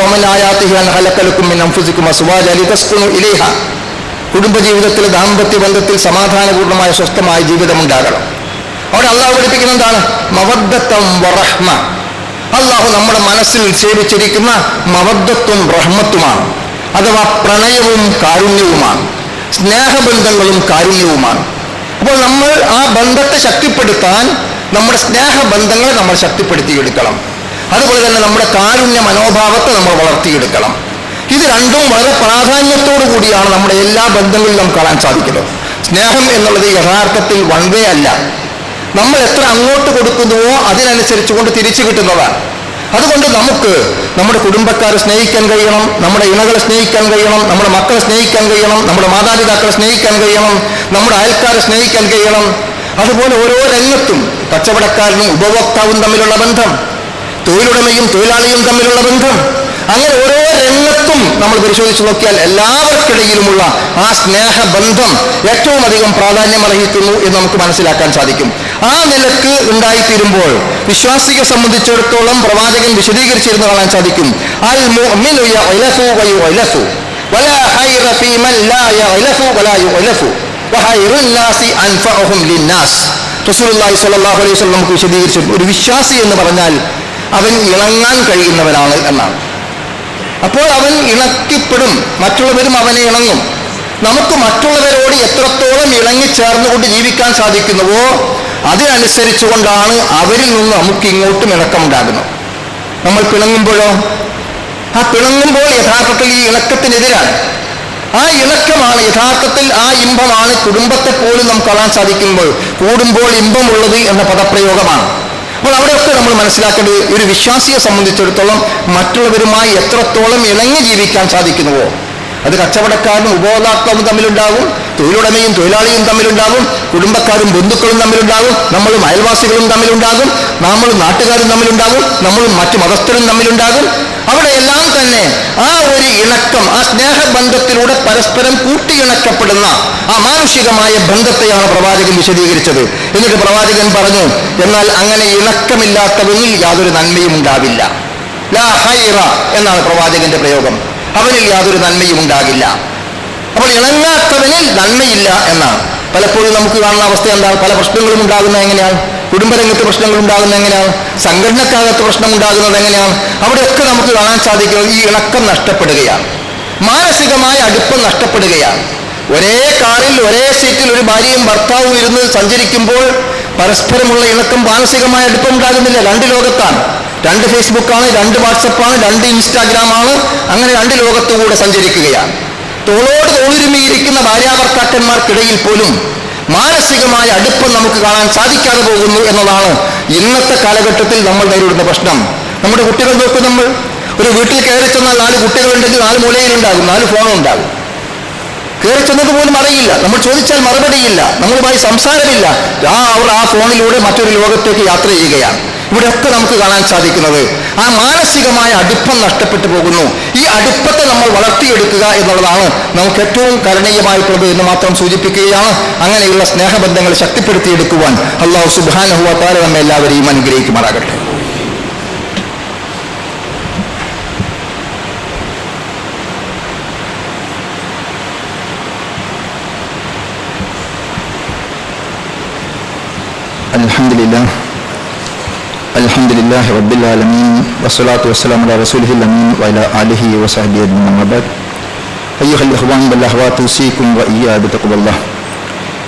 കുടുംബജീവിതത്തിൽ ദാമ്പത്യ ബന്ധത്തിൽ സമാധാനപൂർണമായ സ്വസ്ഥമായ ജീവിതം ഉണ്ടാകണം അവിടെ അള്ളാഹു പഠിപ്പിക്കുന്ന എന്താണ്? മവദ്ദത്തം വറഹ്മ അള്ളാഹു നമ്മുടെ മനസ്സിൽ സേവിച്ചിരിക്കുന്ന മവദ്ദത്വം റഹ്മത്തുമാണ്. അഥവാ പ്രണയവും കാരുണ്യവുമാണ്. സ്നേഹബന്ധങ്ങളും കാരുണ്യവുമാണ്. അപ്പോൾ നമ്മൾ ആ ബന്ധത്തെ ശക്തിപ്പെടുത്താൻ നമ്മുടെ സ്നേഹബന്ധങ്ങളെ നമ്മൾ ശക്തിപ്പെടുത്തിയെടുക്കണം. അതുപോലെ തന്നെ നമ്മുടെ കാരുണ്യ മനോഭാവത്തെ നമ്മൾ വളർത്തിയെടുക്കണം. ഇത് രണ്ടും വളരെ പ്രാധാന്യത്തോടു കൂടിയാണ് നമ്മുടെ എല്ലാ ബന്ധങ്ങളിലും നമുക്ക് കാണാൻ സാധിക്കുന്നത്. സ്നേഹം എന്നുള്ളത് യഥാർത്ഥത്തിൽ വൺവേ അല്ല. നമ്മൾ എത്ര അങ്ങോട്ട് കൊടുക്കുന്നുവോ അതിനനുസരിച്ച് കൊണ്ട് തിരിച്ചു കിട്ടുന്നതാണ്. അതുകൊണ്ട് നമുക്ക് നമ്മുടെ കുടുംബക്കാരെ സ്നേഹിക്കാൻ കഴിയണം നമ്മുടെ ഇണകളെ സ്നേഹിക്കാൻ കഴിയണം നമ്മുടെ മക്കളെ സ്നേഹിക്കാൻ കഴിയണം നമ്മുടെ മാതാപിതാക്കളെ സ്നേഹിക്കാൻ കഴിയണം നമ്മുടെ അയൽക്കാരെ സ്നേഹിക്കാൻ കഴിയണം. അതുപോലെ ഓരോ രംഗത്തും കച്ചവടക്കാരനും ഉപഭോക്താവും തമ്മിലുള്ള ബന്ധം തൊഴിലുടമയും തൊഴിലാളിയും തമ്മിലുള്ള ബന്ധം. അങ്ങനെ ഓരോ രംഗത്തും നമ്മൾ പരിശോധിച്ചു നോക്കിയാൽ എല്ലാവർക്കിടയിലുമുള്ള ആ സ്നേഹബന്ധം ഏറ്റവും അധികം പ്രാധാന്യം അർഹിക്കുന്നു എന്ന് നമുക്ക് മനസ്സിലാക്കാൻ സാധിക്കും. ആ നിലയ്ക്ക് ഉണ്ടായിത്തീരുമ്പോൾ വിശ്വാസിയെ സംബന്ധിച്ചിടത്തോളം പ്രവാചകൻ വിശദീകരിച്ചിരുന്നു കാണാൻ സാധിക്കും. അൽ വലാ ഹൈറ ഫീ മൻ ലാ യഅലഫു വലാ യുഅലഫു. റസൂലുള്ളാഹി അലൈഹി വസല്ലം നമുക്ക് വിശദീകരിച്ചു ഒരു വിശ്വാസി എന്ന് പറഞ്ഞാൽ അവൻ ഇണങ്ങാൻ കഴിയുന്നവനാണ് എന്നാണ്. അപ്പോൾ അവൻ ഇണക്കിപ്പെടും മറ്റുള്ളവരും അവനെ ഇണങ്ങും. നമുക്ക് മറ്റുള്ളവരോട് എത്രത്തോളം ഇണങ്ങിച്ചേർന്നുകൊണ്ട് ജീവിക്കാൻ സാധിക്കുന്നുവോ അതിനനുസരിച്ചുകൊണ്ടാണ് അവരിൽ നിന്ന് നമുക്ക് ഇങ്ങോട്ടും ഇണക്കമുണ്ടാകുന്നത്. നമ്മൾ പിണങ്ങുമ്പോഴോ? ആ പിണങ്ങുമ്പോൾ യഥാർത്ഥത്തിൽ ഈ ഇണക്കത്തിനെതിരാണ്. ആ ഇണക്കമാണ് യഥാർത്ഥത്തിൽ ആ ഇമ്പമാണ് കുടുംബത്തെ പോലും നമുക്ക് കാണാൻ സാധിക്കുമ്പോൾ കൂടുമ്പോൾ ഇമ്പമുള്ളത് എന്ന പദപ്രയോഗമാണ്. അപ്പോൾ അവിടെയൊക്കെ നമ്മൾ മനസ്സിലാക്കേണ്ടത് ഒരു വിശ്വാസിയെ സംബന്ധിച്ചിടത്തോളം മറ്റുള്ളവരുമായി എത്രത്തോളം ഇണങ്ങി ജീവിക്കാൻ സാധിക്കുന്നുവോ. അത് കച്ചവടക്കാരനും ഉപഭോക്താക്കളും തമ്മിലുണ്ടാകും തൊഴിലുടമയും തൊഴിലാളിയും തമ്മിലുണ്ടാകും കുടുംബക്കാരും ബന്ധുക്കളും തമ്മിലുണ്ടാകും നമ്മളും അയൽവാസികളും തമ്മിലുണ്ടാകും നമ്മളും നാട്ടുകാരും തമ്മിലുണ്ടാകും നമ്മളും മറ്റു മതസ്ഥരും തമ്മിലുണ്ടാകും. അവിടെയെല്ലാം തന്നെ ആ ഒരു ഇണക്കം ആ സ്നേഹബന്ധത്തിലൂടെ പരസ്പരം കൂട്ടിയിണക്കപ്പെടുന്ന ആ മാനുഷികമായ ബന്ധത്തെയാണ് പ്രവാചകൻ വിശദീകരിച്ചത്. എന്നിട്ട് പ്രവാചകൻ പറഞ്ഞു എന്നാൽ അങ്ങനെ ഇണക്കമില്ലാത്തവനിൽ യാതൊരു നന്മയും ഉണ്ടാവില്ല. ലാ ഹൈറ എന്നാണ് പ്രവാചകന്റെ പ്രയോഗം. അവനിൽ യാതൊരു നന്മയും ഉണ്ടാകില്ല. അപ്പോൾ ഇണങ്ങാത്തവനിൽ നന്മയില്ല എന്നാണ്. പലപ്പോഴും നമുക്ക് കാണുന്ന അവസ്ഥ എന്താണ്? പല പ്രശ്നങ്ങളും ഉണ്ടാകുന്ന എങ്ങനെയാണ്? കുടുംബരംഗത്ത് പ്രശ്നങ്ങൾ ഉണ്ടാകുന്ന എങ്ങനെയാണ്? സംഘടനക്കകത്ത് പ്രശ്നം ഉണ്ടാകുന്നത് എങ്ങനെയാണ്? അവിടെയൊക്കെ നമുക്ക് കാണാൻ സാധിക്കുന്നത് ഈ ഇണക്കം നഷ്ടപ്പെടുകയാണ്. മാനസികമായ അടുപ്പം നഷ്ടപ്പെടുകയാണ്. ഒരേ കാറിൽ ഒരേ സീറ്റിൽ ഒരു ഭാര്യയും ഭർത്താവും ഇരുന്ന് സഞ്ചരിക്കുമ്പോൾ പരസ്പരമുള്ള ഇണക്കം മാനസികമായ അടുപ്പം ഉണ്ടാകുന്നില്ല. രണ്ട് ലോകത്താണ്. രണ്ട് ഫേസ്ബുക്കാണ് രണ്ട് വാട്സപ്പാണ് രണ്ട് ഇൻസ്റ്റാഗ്രാമാണ്. അങ്ങനെ രണ്ട് ലോകത്തുകൂടെ സഞ്ചരിക്കുകയാണ്. തോളോട് തോളുരുമിയിരിക്കുന്ന ഭാര്യാഭർത്താക്കന്മാർക്കിടയിൽ പോലും മാനസികമായ അടുപ്പം നമുക്ക് കാണാൻ സാധിക്കാതെ പോകുന്നു എന്നതാണ് ഇന്നത്തെ കാലഘട്ടത്തിൽ നമ്മൾ നേരിടുന്ന പ്രശ്നം. നമ്മുടെ കുട്ടികൾ നോക്കും നമ്മൾ. ഒരു വീട്ടിൽ കയറി ചെന്നാൽ നാല് കുട്ടികളുണ്ടെങ്കിൽ നാല് മൂലയിലുണ്ടാകും നാല് ഫോണും ഉണ്ടാകും. കയറി ചെന്നത് പോലും അറിയില്ല. നമ്മൾ ചോദിച്ചാൽ മറുപടിയില്ല. നമ്മളുമായി സംസാരമില്ല. ആ അവർ ആ ഫോണിലൂടെ മറ്റൊരു ലോകത്തേക്ക് യാത്ര ചെയ്യുകയാണ്. ഇവിടെയൊക്കെ നമുക്ക് കാണാൻ സാധിക്കുന്നത് ആ മാനസികമായ അടുപ്പം നഷ്ടപ്പെട്ടു പോകുന്നു. ഈ അടുപ്പത്തെ നമ്മൾ വളർത്തിയെടുക്കുക എന്നുള്ളതാണ് നമുക്ക് ഏറ്റവും കരണീയമായിട്ടുള്ളത് എന്ന് മാത്രം സൂചിപ്പിക്കുകയാണ്. അങ്ങനെയുള്ള സ്നേഹബന്ധങ്ങൾ ശക്തിപ്പെടുത്തിയെടുക്കുവാൻ അള്ളാഹു സുബാനഹുവ താര നമ്മെ എല്ലാവരെയും അനുഗ്രഹിക്കുമാറാകട്ടെ. الحمد لله الحمد لله رب العالمين والصلاة والسلام على رسوله الأمين وعلى آله وصحبه أجمعين أما بعد أيها الإخوان والأخوات أوصيكم وإياي بتقوى الله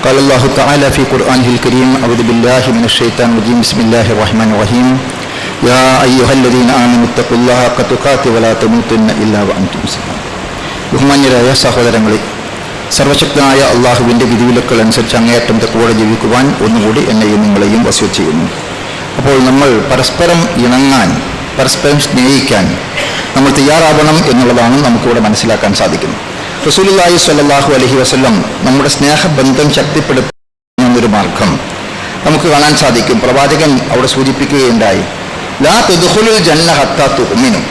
قال الله تعالى في قرآنه الكريم أعوذ بالله من الشيطان الرجيم بسم الله الرحمن الرحيم يا أيها الذين آمنوا اتقوا الله حق تقاته ولا تموتن إلا وأنتم مسلمون ബഹുമാന്യരായ സഹോദരങ്ങളെ സർവശക്തനായ അള്ളാഹുവിന്റെ വിധിവിലക്കൾ അനുസരിച്ച് അങ്ങേയറ്റം തെക്കോടെ ജീവിക്കുവാൻ ഒന്നുകൂടി എന്നെയും നിങ്ങളെയും വസൂ ചെയ്യുന്നു. അപ്പോൾ നമ്മൾ പരസ്പരം ഇണങ്ങാൻ പരസ്പരം സ്നേഹിക്കാൻ നമ്മൾ തയ്യാറാവണം എന്നുള്ളതാണ് നമുക്കിവിടെ മനസ്സിലാക്കാൻ സാധിക്കുന്നത്. റസൂലുള്ളാഹി സ്വല്ലല്ലാഹു അലഹി വസല്ലം നമ്മുടെ സ്നേഹബന്ധം ശക്തിപ്പെടുത്തുന്നൊരു മാർഗം നമുക്ക് കാണാൻ സാധിക്കും. പ്രവാചകൻ അവിടെ സൂചിപ്പിക്കുകയുണ്ടായി ലാ തുദ്ഖുലുൽ ജന്ന ഹത്താ തുഅ്മിനു.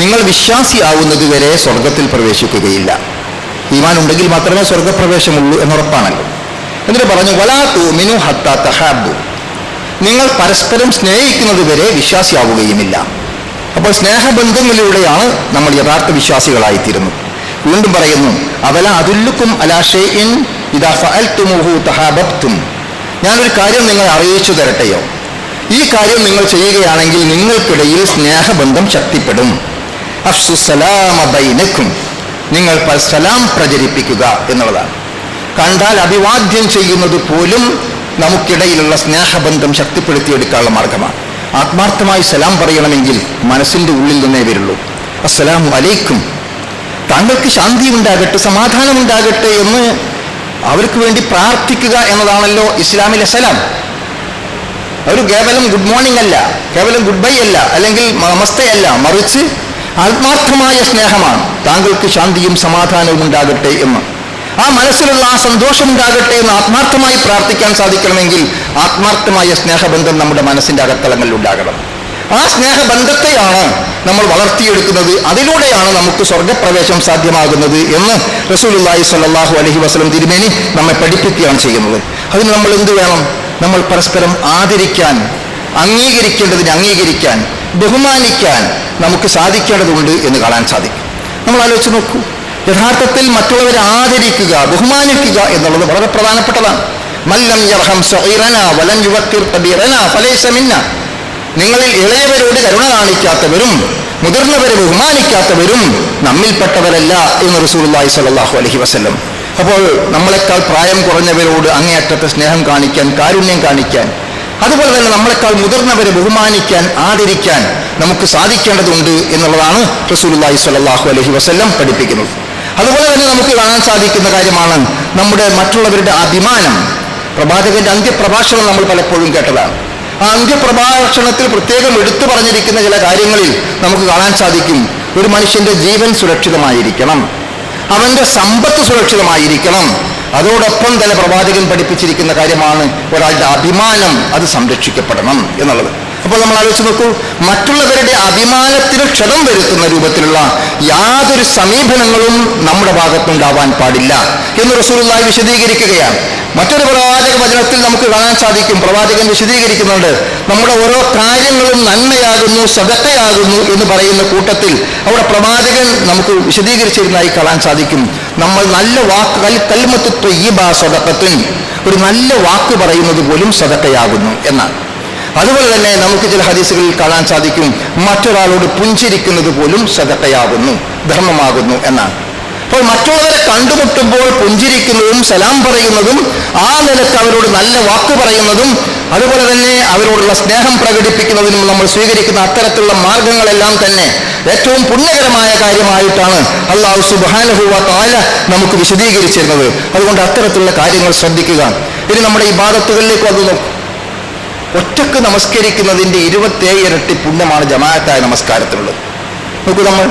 നിങ്ങൾ വിശ്വാസിയാവുന്നത് വരെ സ്വർഗത്തിൽ പ്രവേശിക്കുകയില്ല. ഈമാൻ ഉണ്ടെങ്കിൽ മാത്രമേ സ്വർഗപ്രവേശമുള്ളൂ എന്നുറപ്പാണല്ലോ. എന്നിട്ട് പറഞ്ഞു വലാ തൂമിനു ഹത്താ തഹാബു നിങ്ങൾ പരസ്പരം സ്നേഹിക്കുന്നത് വരെ വിശ്വാസിയാവുകയുമില്ല. അപ്പോൾ സ്നേഹബന്ധങ്ങളിലൂടെയാണ് നമ്മൾ യഥാർത്ഥ വിശ്വാസികളായിത്തീരുന്നത്. വീണ്ടും പറയുന്നു അവല അതുല്ലുക്കും അലാഷേഇൻ ഇതാ ഫഅൽതുമുഹു തഹാബത്തും ഞാനൊരു കാര്യം നിങ്ങളെ അറിയിച്ചു തരട്ടെയോ? ഈ കാര്യം നിങ്ങൾ ചെയ്യുകയാണെങ്കിൽ നിങ്ങൾക്കിടയിൽ സ്നേഹബന്ധം ശക്തിപ്പെടും. അഫ്സുസലാമബൈനക്കും സലാമ ബൈനക്കും. നിങ്ങൾ സലാം പ്രചരിപ്പിക്കുക എന്നുള്ളതാണ്. കണ്ടാൽ അഭിവാദ്യം ചെയ്യുന്നത് പോലും നമുക്കിടയിലുള്ള സ്നേഹബന്ധം ശക്തിപ്പെടുത്തിയെടുക്കാനുള്ള മാർഗമാണ്. ആത്മാർത്ഥമായി സലാം പറയണമെങ്കിൽ മനസ്സിന്റെ ഉള്ളിൽ നിന്നേ വരുള്ളൂ. അസ്സലാമു അലൈക്കും. താങ്കൾക്ക് ശാന്തി ഉണ്ടാകട്ടെ സമാധാനം ഉണ്ടാകട്ടെ എന്ന് അവർക്ക് വേണ്ടി പ്രാർത്ഥിക്കുക എന്നതാണല്ലോ ഇസ്ലാമിലെ സലാം. അവർ കേവലം ഗുഡ് മോർണിംഗ് അല്ല കേവലം ഗുഡ് ബൈ അല്ല അല്ലെങ്കിൽ നമസ്തേ അല്ല മറിച്ച് ആത്മാർത്ഥമായ സ്നേഹമാണ്. താങ്കൾക്ക് ശാന്തിയും സമാധാനവും ഉണ്ടാകട്ടെ എന്ന്. ആ മനസ്സിലുള്ള ആ സന്തോഷം ഉണ്ടാകട്ടെ എന്ന് ആത്മാർത്ഥമായി പ്രാർത്ഥിക്കാൻ സാധിക്കണമെങ്കിൽ ആത്മാർത്ഥമായ സ്നേഹബന്ധം നമ്മുടെ മനസ്സിന്റെ അകത്തളങ്ങളിൽ ഉണ്ടാകണം. ആ സ്നേഹബന്ധത്തെയാണ് നമ്മൾ വളർത്തിയെടുക്കുന്നത്. അതിലൂടെയാണ് നമുക്ക് സ്വർഗപ്രവേശം സാധ്യമാകുന്നത് എന്ന് റസൂലുള്ളാഹി സല്ലാഹു അലഹി വസ്ലം തിരുമേനി നമ്മെ പഠിപ്പിക്കുകയാണ് ചെയ്യുന്നത്. അതിന് നമ്മൾ എന്ത് വേണം? നമ്മൾ പരസ്പരം ആദരിക്കാൻ അംഗീകരിക്കേണ്ടതിനെ അംഗീകരിക്കാൻ ബഹുമാനിക്കാൻ നമുക്ക് സാധിക്കേണ്ടതുണ്ട് എന്ന് കാണാൻ സാധിക്കും. നമ്മൾ ആലോചിച്ച് നോക്കൂ. യഥാർത്ഥത്തിൽ മറ്റുള്ളവരെ ആദരിക്കുക ബഹുമാനിക്കുക എന്നുള്ളത് വളരെ പ്രധാനപ്പെട്ടതാണ്. മല്ലം യർഹം സഗീറന വലം യുവക്കിർ കബീറന ഫലൈസ മിന്ന. നിങ്ങളിൽ ഇളയവരോട് കരുണ കാണിക്കാത്തവരും മുതിർന്നവരെ ബഹുമാനിക്കാത്തവരും നമ്മിൽപ്പെട്ടവരല്ല എന്ന് റസൂലുള്ളാഹി സ്വല്ലല്ലാഹു അലൈഹി വസല്ലം. അപ്പോൾ നമ്മളെക്കാൾ പ്രായം കുറഞ്ഞവരോട് അങ്ങേയറ്റത്തെ സ്നേഹം കാണിക്കാൻ കാരുണ്യം കാണിക്കാൻ അതുപോലെ തന്നെ നമ്മളെക്കാൾ മുതിർന്നവരെ ബഹുമാനിക്കാൻ ആദരിക്കാൻ നമുക്ക് സാധിക്കേണ്ടതുണ്ട് എന്നുള്ളതാണ് റസൂലുള്ളാഹി സ്വല്ലല്ലാഹു അലഹി വസ്ല്ലം പഠിപ്പിക്കുന്നത്. അതുപോലെ തന്നെ നമുക്ക് കാണാൻ സാധിക്കുന്ന കാര്യമാണ് നമ്മുടെ മറ്റുള്ളവരുടെ അഭിമാനം. പ്രവാചകന്റെ അന്ത്യപ്രഭാഷണം നമ്മൾ പലപ്പോഴും കേട്ടതാണ്. ആ അന്ത്യപ്രഭാഷണത്തിൽ പ്രത്യേകം എടുത്തു പറഞ്ഞിരിക്കുന്ന ചില കാര്യങ്ങളിൽ നമുക്ക് കാണാൻ സാധിക്കും. ഒരു മനുഷ്യന്റെ ജീവൻ സുരക്ഷിതമായിരിക്കണം. അവന്റെ സമ്പത്ത് സുരക്ഷിതമായിരിക്കണം. അതോടൊപ്പം തന്നെ പ്രവാചകൻ പഠിപ്പിച്ചിരിക്കുന്ന കാര്യമാണ് ഒരാളുടെ അഭിമാനം അത് സംരക്ഷിക്കപ്പെടണം എന്നുള്ളത്. അപ്പോൾ നമ്മൾ ആലോചിച്ച് നോക്കൂ മറ്റുള്ളവരുടെ അഭിമാനത്തിന് ക്ഷതം വരുത്തുന്ന രൂപത്തിലുള്ള യാതൊരു സമീപനങ്ങളും നമ്മുടെ ഭാഗത്തുണ്ടാവാൻ പാടില്ല എന്ന് റസൂലുള്ളാഹി വിശദീകരിക്കുകയാണ്. മറ്റൊരു പ്രവാചക വചനത്തിൽ നമുക്ക് കാണാൻ സാധിക്കും. പ്രവാചകൻ വിശദീകരിക്കുന്നുണ്ട് നമ്മുടെ ഓരോ കാര്യങ്ങളും നന്മയാകുന്നു സദക്കയാകുന്നു എന്ന് പറയുന്ന കൂട്ടത്തിൽ അവിടെ പ്രവാചകൻ നമുക്ക് വിശദീകരിച്ചിരുന്നതായി കാണാൻ സാധിക്കും. നമ്മൾ നല്ല വാക്ക് കൽ കൽമത്ത് ത്വയ്യിബ സദക്കത്തിൻ ഒരു നല്ല വാക്ക് പറയുന്നത് പോലും സദക്കയാകുന്നു എന്നാണ്. അതുപോലെ തന്നെ നമുക്ക് ചില ഹദീസുകളിൽ കാണാൻ സാധിക്കും മറ്റൊരാളോട് പുഞ്ചിരിക്കുന്നത് പോലും സദക്കയാകുന്നു ധർമ്മമാകുന്നു എന്നാണ്. അപ്പോൾ മറ്റുള്ളവരെ കണ്ടുമുട്ടുമ്പോൾ പുഞ്ചിരിക്കുന്നതും സലാം പറയുന്നതും ആ നിലയ്ക്ക് അവരോട് നല്ല വാക്ക് പറയുന്നതും അതുപോലെ തന്നെ അവരോടുള്ള സ്നേഹം പ്രകടിപ്പിക്കുന്നതിനും നമ്മൾ സ്വീകരിക്കുന്ന അത്തരത്തിലുള്ള മാർഗങ്ങളെല്ലാം തന്നെ ഏറ്റവും പുണ്യകരമായ കാര്യമായിട്ടാണ് അള്ളാഹു സുബാനുഹുവ താല നമുക്ക് വിശദീകരിച്ചിരുന്നത്. അതുകൊണ്ട് അത്തരത്തിലുള്ള കാര്യങ്ങൾ ശ്രദ്ധിക്കുക. ഇനി നമ്മുടെ ഈ ബാധത്തുകളിലേക്ക് വന്നു ഒറ്റയ്ക്ക് നമസ്കരിക്കുന്നതിന്റെ ഇരുപത്തേഴ് ഇരട്ടി പുണ്യമാണ് ജമാഅത്തായ നമസ്കാരത്തിനുള്ളത്. നോക്കൂ നമ്മൾ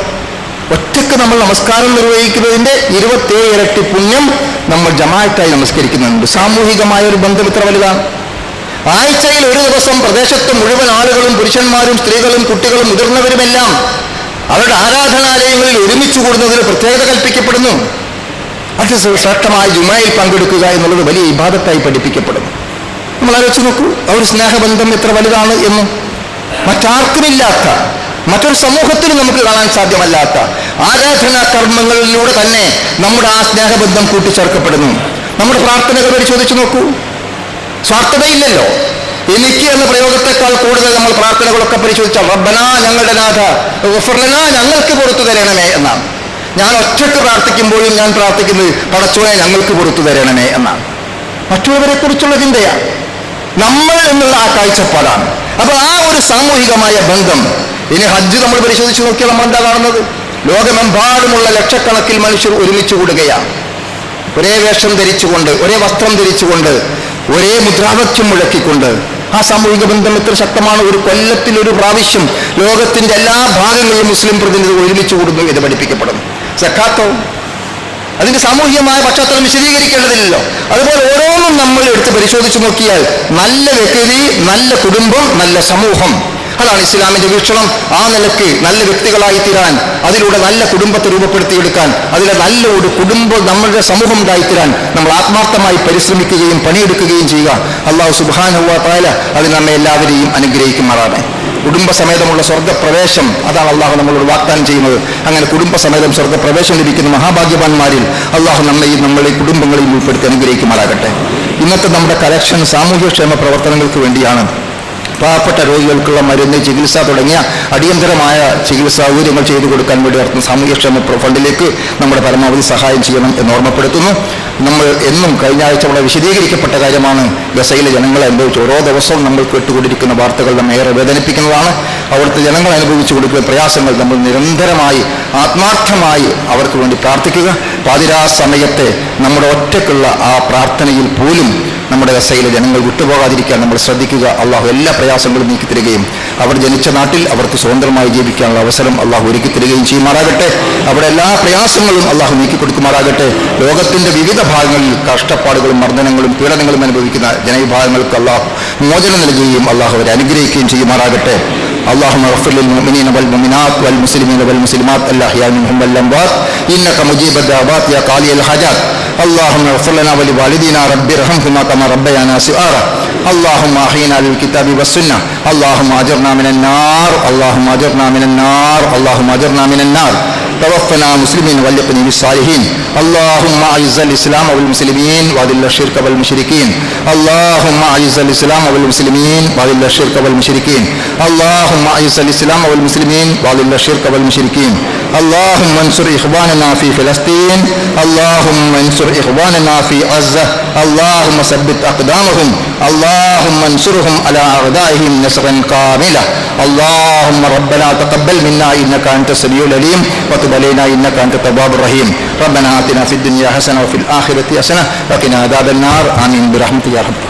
ഒറ്റയ്ക്ക് നമ്മൾ നമസ്കാരം നിർവഹിക്കുന്നതിന്റെ ഇരുപത്തേഴ് ഇരട്ടി പുണ്യം നമ്മൾ ജമാഅത്തായി നമസ്കരിക്കുന്നുണ്ട്. സാമൂഹികമായ ഒരു ബന്ധം ഇത്ര വലുതാണ്. ആഴ്ചയിൽ ഒരു ദിവസം പ്രദേശത്ത് മുഴുവൻ ആളുകളും പുരുഷന്മാരും സ്ത്രീകളും കുട്ടികളും മുതിർന്നവരുമെല്ലാം അവരുടെ ആരാധനാലയങ്ങളിൽ ഒരുമിച്ച് കൂടുന്നതിന് പ്രത്യേകത കൽപ്പിക്കപ്പെടുന്നു. അത് ശ്രേഷ്ഠമായ ജുമായിൽ പങ്കെടുക്കുക എന്നുള്ളത് വലിയ ഇബാദത്തായി പഠിപ്പിക്കപ്പെടുന്നു. നമ്മൾ ആലോചിച്ച് നോക്കൂ ആ ഒരു സ്നേഹബന്ധം എത്ര വലുതാണ് എന്ന്. മറ്റാർക്കുമില്ലാത്ത മറ്റൊരു സമൂഹത്തിനും നമുക്ക് കാണാൻ സാധ്യമല്ലാത്ത ആരാധനാ കർമ്മങ്ങളിലൂടെ തന്നെ നമ്മുടെ ആ സ്നേഹബന്ധം കൂട്ടിച്ചേർക്കപ്പെടുന്നു. നമ്മുടെ പ്രാർത്ഥനകൾ പരിശോധിച്ച് നോക്കൂ. സ്വാർത്ഥതയില്ലല്ലോ. എനിക്ക് എന്ന പ്രയോഗത്തെക്കാൾ കൂടുതൽ നമ്മൾ പ്രാർത്ഥനകളൊക്കെ പരിശോധിച്ചാൽ റബ്ബനാ ഞങ്ങളുടെ നാഥ ഗുഫർലന ഞങ്ങൾക്ക് പുറത്തു തരണമേ എന്നാണ്. ഞാൻ ഒറ്റയ്ക്ക് പ്രാർത്ഥിക്കുമ്പോഴും ഞാൻ പ്രാർത്ഥിക്കുന്നത് പടച്ചോനെ ഞങ്ങൾക്ക് പുറത്തു തരണമേ എന്നാണ്. മറ്റുള്ളവരെ കുറിച്ചുള്ള ചിന്തയാണ്. നമ്മൾ എന്നുള്ള ആ കാഴ്ചപ്പാടാണ്. അപ്പോൾ ആ ഒരു സാമൂഹികമായ ബന്ധം ഇനി ഹജ്ജ് നമ്മൾ പരിശോധിച്ച് നോക്കിയാൽ നമ്മൾ എന്താ കാണുന്നത്? ലോകമെമ്പാടുമുള്ള ലക്ഷക്കണക്കിൽ മനുഷ്യർ ഒരുമിച്ച് കൂടുകയാണ്. ഒരേ വേഷം ധരിച്ചുകൊണ്ട് ഒരേ വസ്ത്രം ധരിച്ചുകൊണ്ട് ഒരേ മുദ്രാവാക്യം മുഴക്കിക്കൊണ്ട് ആ സാമൂഹിക ബന്ധം എത്ര ശക്തമാണ്. ഒരു കൊല്ലത്തിൽ ഒരു പ്രാവശ്യം ലോകത്തിന്റെ എല്ലാ ഭാഗങ്ങളിലും മുസ്ലിം പ്രതിനിധികൾ ഒരുമിച്ച് കൂടുന്നു ഇത് പഠിപ്പിക്കപ്പെടുന്നു. സക്കാത്തോ അതിന്റെ സാമൂഹികമായ പശ്ചാത്തലം വിശദീകരിക്കേണ്ടതില്ലല്ലോ. അതുപോലെ ഓരോന്നും നമ്മൾ എടുത്ത് പരിശോധിച്ച് നോക്കിയാൽ നല്ല വ്യക്തി നല്ല കുടുംബം നല്ല സമൂഹം. അതാണ് ഇസ്ലാമിന്റെ വീക്ഷണം. ആ നിലയ്ക്ക് നല്ല വ്യക്തികളായി തീരാൻ അതിലൂടെ നല്ല കുടുംബത്തെ രൂപപ്പെടുത്തിയെടുക്കാൻ അതിലെ നല്ല ഒരു കുടുംബം നമ്മളുടെ സമൂഹം ഉണ്ടായിത്തീരാൻ നമ്മൾ ആത്മാർത്ഥമായി പരിശ്രമിക്കുകയും പണിയെടുക്കുകയും ചെയ്യുക. അള്ളാഹു സുബാനുവ താല അത് നമ്മെ എല്ലാവരെയും അനുഗ്രഹിക്കുമാറാണ് കുടുംബസമേതമുള്ള സ്വർഗപ്രവേശം അതാണ് അള്ളാഹു നമ്മളോട് വാഗ്ദാനം ചെയ്യുന്നത്. അങ്ങനെ കുടുംബസമേതം സ്വർഗപ്രവേശം ലഭിക്കുന്ന മഹാഭാഗ്യവാന്മാരിൽ അള്ളാഹു നമ്മെയും നമ്മളെ കുടുംബങ്ങളിൽ ഉൾപ്പെടുത്തി അനുഗ്രഹിക്കുമാറാകട്ടെ. ഇന്നത്തെ നമ്മുടെ കലക്ഷൻ സാമൂഹ്യക്ഷേമ പ്രവർത്തനങ്ങൾക്ക് വേണ്ടിയാണ് പാവപ്പെട്ട രോഗികൾക്കുള്ള മരുന്ന് ചികിത്സ തുടങ്ങിയ അടിയന്തരമായ ചികിത്സാ സൗകര്യങ്ങൾ ചെയ്തു കൊടുക്കാൻ വേണ്ടി നടത്തുന്ന സാമൂഹ്യക്ഷേമ ഫണ്ടിലേക്ക് നമ്മുടെ പരമാവധി സഹായം ചെയ്യണം എന്ന് ഓർമ്മപ്പെടുത്തുന്നു. നമ്മൾ എന്നും കഴിഞ്ഞ ആഴ്ച വളരെ വിശദീകരിക്കപ്പെട്ട കാര്യമാണ്. ഗസയിലെ ജനങ്ങൾ അനുഭവിച്ച് ഓരോ ദിവസവും നമ്മൾ കേട്ടുകൊണ്ടിരിക്കുന്ന വാർത്തകൾ നമ്മെ ഏറെ വേദനിപ്പിക്കുന്നതാണ്. അവിടുത്തെ ജനങ്ങൾ അനുഭവിച്ചു കൊടുക്കുന്ന പ്രയാസങ്ങൾ നമ്മൾ നിരന്തരമായി ആത്മാർത്ഥമായി അവർക്ക് വേണ്ടി പ്രാർത്ഥിക്കുക. പാതിരാ സമയത്തെ നമ്മുടെ ഒറ്റക്കുള്ള ആ പ്രാർത്ഥനയിൽ പോലും നമ്മുടെ ഗസയിലെ ജനങ്ങൾ വിട്ടുപോകാതിരിക്കാൻ നമ്മൾ ശ്രദ്ധിക്കുക അള്ളാഹു എല്ലാ പ്രയാസങ്ങളും നീക്കി തരികയും അവർ ജനിച്ച നാട്ടിൽ അവർക്ക് സ്വതന്ത്രമായി ജീവിക്കാനുള്ള അവസരം അള്ളാഹു ഒരുക്കി തരികയും ചെയ്യുമാറാകട്ടെ അവിടെ എല്ലാ പ്രയാസങ്ങളും അള്ളാഹു നീക്കി കൊടുക്കുമാറാകട്ടെ ലോകത്തിന്റെ വിവിധ ഭാഗങ്ങളിൽ കഷ്ടപ്പാടുകളും മർദ്ദനങ്ങളും പീഡനങ്ങളും അനുഭവിക്കുന്ന ജനവിഭാഗങ്ങൾക്ക് അള്ളാഹു മോചനം നൽകുകയും അള്ളാഹു അവരെ അനുഗ്രഹിക്കുകയും ചെയ്യുമാറാകട്ടെ اللهم اغفر للمؤمنين والمؤمنات والمسلمين والمسلمات الاحياء منهم والاموات انك مجيب الدعوات يا قاضي الحاجات اللهم اغفر لنا ولوالدينا رب ارحمهما كما ربيانا صغارا. اللهم احينا للكتاب والسنة. اللهم اجرنا من النار. اللهم اجرنا من النار. اللهم اجرنا من النار. توفنا مسلمين والقني بالصالحين. اللهم اعز الإسلام والمسلمين واذل الشرك والمشركين. اللهم اعز الإسلام والمسلمين واذل الشرك والمشركين. اللهم اعز الإسلام والمسلمين واذل الشرك والمشركين. اللهم انصر إخواننا في فلسطين اللهم انصر إخواننا في غزة اللهم ثبت أقدامهم اللهم انصرهم على أعدائهم نصرا كاملا. اللهم ربنا تقبل منا إنك أنت السميع العليم وتب علينا إنك أنت التواب الرحيم. ربنا آتنا في الدنيا حسنة وفي الآخرة حسنة وقنا عذاب النار. آمين برحمتك يا رب.